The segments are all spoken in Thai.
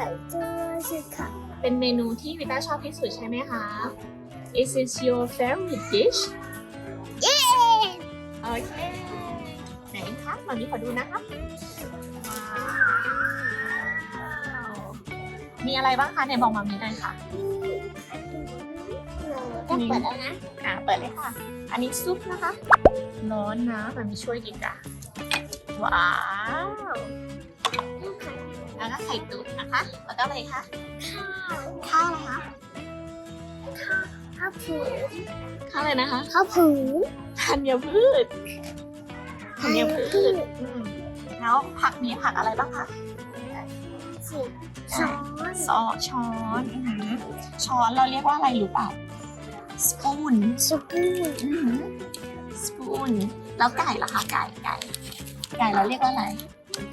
ไก่จูชิค่ะเป็นเมนูที่วิต้าชอบที่สุดใช่ไหมคะ Is it your favorite dish เย้โอเคไหนคะมามีขอดูนะคะมีอะไรบ้างคะไหนบอกมามีหน่อยค่ะก็เปิดแล้วนะอ่าเปิดเลยค่ะ อันนี้ซุปนะคะ ร้อนนะมามีช่วยกินจ้ะว้าว แล้วก็ไข่ตุ๋นนะคะ แล้วก็อะไรคะข้าวอะไรคะข้าวผูข้าวอะไรนะคะข้าวผูธัญพืชธัญพืชอืมแล้วผักมีผักอะไรบ้างคะสิช้อนซอสช้อนอื้อหือช้อนเราเรียกว่าอะไรรู้เปล่าสปูนสปูนสปูนแล้วไก่ล่ะคะไก่ไก่ไก่เราเรียกว่าอะไร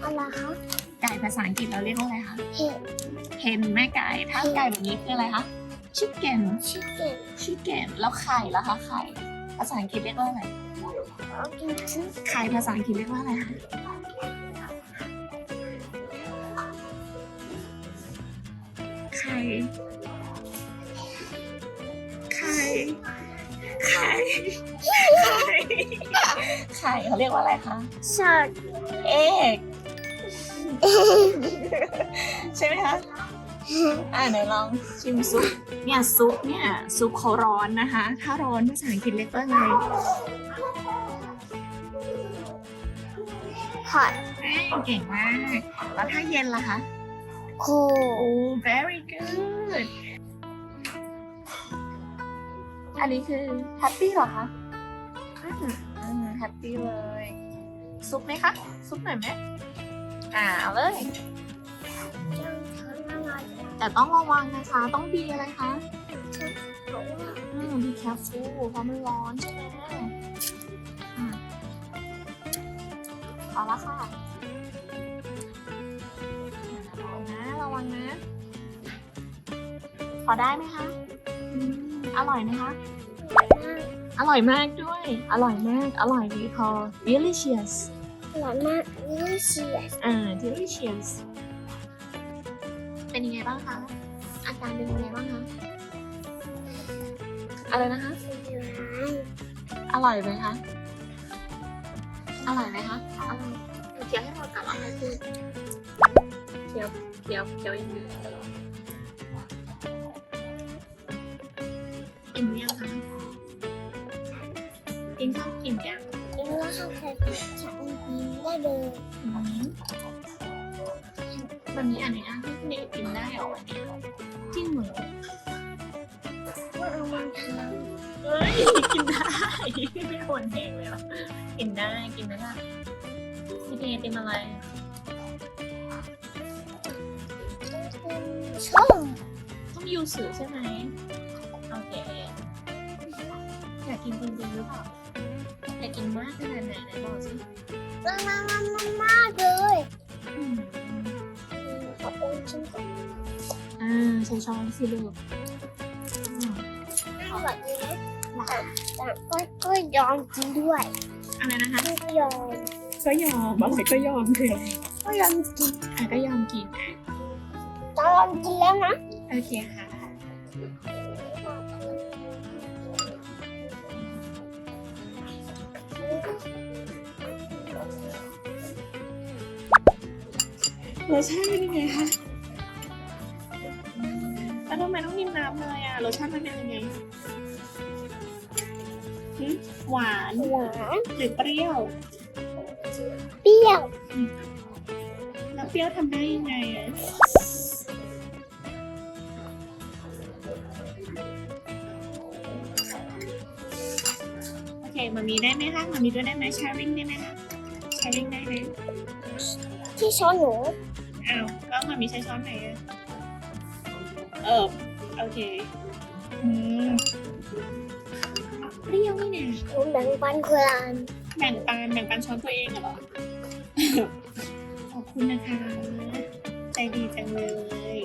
อะไรคะไก่ภาษาอังกฤษเราเรียกว่าอะไรคะเห็ดเห็นแม่ไก่ถ้าไก่แบบนี้คืออะไรคะชิคเก้นชิคเก้นชิคเก้นแล้วไข่ล่ะคะไข่ภาษาอังกฤษเรียกว่าอะไรเอากินชิ้นไข่ภาษาอังกฤษเรียกว่าอะไรคะไข่ไข่ไข่ไข่ไข่เขาเรียกว่าอะไรคะสอดเอก ใช่ไหมคะ อ่าไหนลองชิมซุป เนี่ยซุปเนี่ยซุปเขาร้อนนะคะ ถ้าร้อนภาษาอังกฤษเรียกว่าอะไรฮอตเอ้ยเก่งมาก แล้วถ้าเย็นล่ะคะโคโอ้ very good อันนี้คือแฮปปี้เหรอคะอืมอืมแฮปปี้เลย ซุปไหมคะ ซุปหน่อยไหม อ่าเอาเลย แต่ต้องระวังนะคะ ต้องดีอะไรคะ อืม be careful เพราะมันร้อนใช่ไหมอืมเอาละค่ะระวังนะระวังนะ พอได้ไหมคะอืมอร่อยไหมคะ อร่อยมากด้วย อร่อยมาก อร่อยดีพอ delicious หวานมากนี่เชียสอ่า delicious เป็นยังไงบ้างคะ อาการเป็นยังไงบ้างคะ อะไรนะคะ อร่อยไหมคะ อร่อยไหมคะ อร่อยเคี้ยวให้หมดก่อนแล้วค่อยพูดเคี้ยวเคี้ยวเคี้ยวอย่างนี้กิน วันนี้อันไหนอะที่เด็กกินได้เหรอวันนี้จริงเหรอว่าเอามาทเฮ้ยกินได้ไม่ควรเองเลยหรอกินได้กินได้พี่เดย์เป็นอะไรำส้มต้องยูสือใช่ไหมโอเคอยากกินจริงๆหรือเปล่าอยากกินมากขนาดไหนไหนบอกสิมากมากมากเลย อืมขอบคุณชิ้นก่อนอ่าใช้ช้อนสิลูกอืมอร่อยดีนะแต่แต่ก็ก็ยอมกินด้วยอะไรนะคะก็ยอมก็ยอมอะไรก็ยอมเลยก็ยอมกินอะก็ยอมกินอะตอนกินแล้วนะโอเคค่ะ รสชาติเป็นยังไงคะแล้วทำไมต้องกินน้ำเลยอะ รสชาติมันเป็นยังไงหึหวานหวานหรือเปรี้ยว เปรี้ยว แล้วเปรี้ยวทำได้ยังไงอะ โอเคมามีได้ไหมคะมามีด้วยได้ไหมแชร์ริงได้ไหมคะแชร์ริงได้ไหมที่ช้อนหนู อ้าวก็มามีใช้ช้อนไหนอะเออโอเคอืมเปรี้ยวนี่เนี่ยหนูแบ่งปันคนละอันแบ่งปันแบ่งปันช้อนตัวเองเหรอ ขอบคุณนะคะ ใจดีจังเลย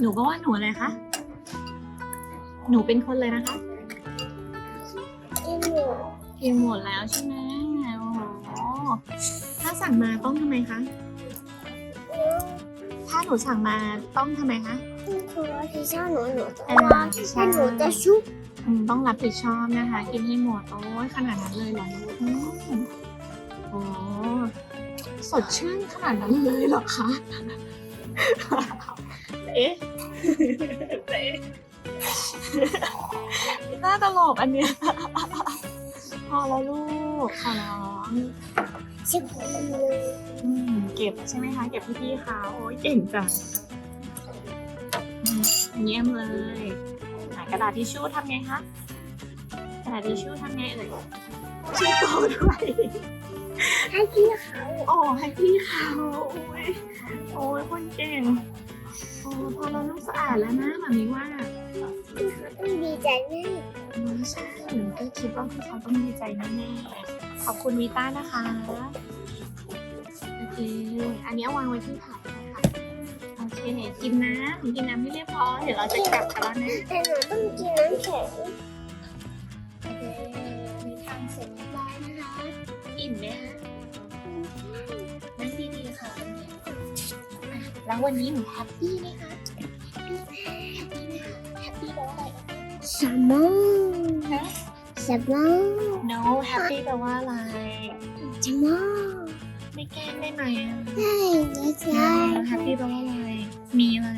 หนูก็ว่าหนูอะไรคะ หนูเป็นคนเลยนะคะ กินหมูกินหมดแล้วใช่ไหมโอ้โหถ้าสั่งมาต้องทำไมคะ ถ้าหนูสั่งมาต้องทำไมคะนี่คือว่าพิซซ่าหนูหนูจะอ่าว่าใช่ให้หนูจะชุบอืมต้องรับผิดชอบนะคะ กินให้หมด โอ้ยขนาดนั้นเลยเหรอลูกอืมโอ้สดชื่นขนาดนั้นเลยเหรอคะ เอ๊ะเอ๊ะน่าตลกอันเนี้ยพอแล้วลูกขอร้องชิบเลยอืมเก็บใช่ไหมคะ เก็บพี่พี่ๆเขาโอ้ยเก่งจังอืมเยี่ยมเลยอะกระดาษทิชชู่ทำไงคะกระดาษทิชชู่ทำไงเอ่ยชี้โตด้วยให้พี่เขาโอ้ให้พี่เขาโอ้ยโอ้ยคนเก่ง โอ้พอเราลูกสะอาดแล้วนะหมามีว่าพี่เขาต้องดีใจแน่ไม่ใช่หนูก็คิดว่าพี่เขาต้องดีใจแน่ๆขอบคุณวิต้านะคะโอเคอันนี้เอาวางไว้ที่ถาดเลยค่ะโอเคกินน้ำกินน้ำให้เรียบร้อยเดี๋ยวเราจะกลับกันแล้วนะแต่หนูต้องกินน้ำแข็ง แล้ววันนี้หนูแฮปปี้ไหมคะแฮปปี้ไหมคะแฮปปี้แปลว่าอะไรสมองนะสมอง no happy แปลว่าอะไรสมองไม่แกล้งได้ไหมอะใช่ไม่ใช่ แฮปปี้แปลว่าอะไร มีอะไร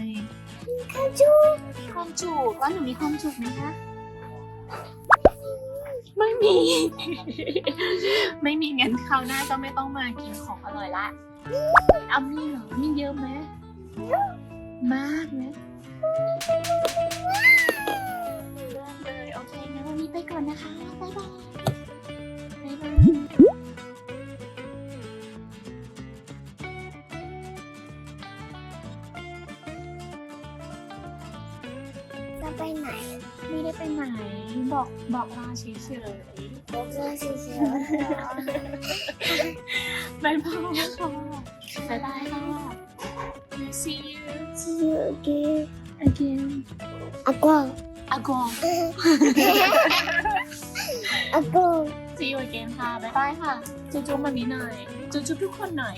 ข้าวจูมีความสุขแล้วหนูมีความสุขไหมคะ ไม่มี ไม่มีงั้นคราวหน้าก็ไม่ต้องมากินของอร่อยละ เอามีเหรอมีเยอะไหมมากไหมเริ่มเลยโอเคงั้นวันนี้ไปก่อนนะคะบ๊ายบายบ๊ายบายจะไปไหนไม่ได้ไปไหน บอกบอกลาเฉยบอกเลยสิเสียๆบ๊ายบายค่ะ บ๊ายบายค่ะ see you See you again again Again again Again see you again ค่ะ บ๊ายบายค่ะ จุ๊บๆแบบนี้หน่อย จุ๊บๆทุกคนหน่อย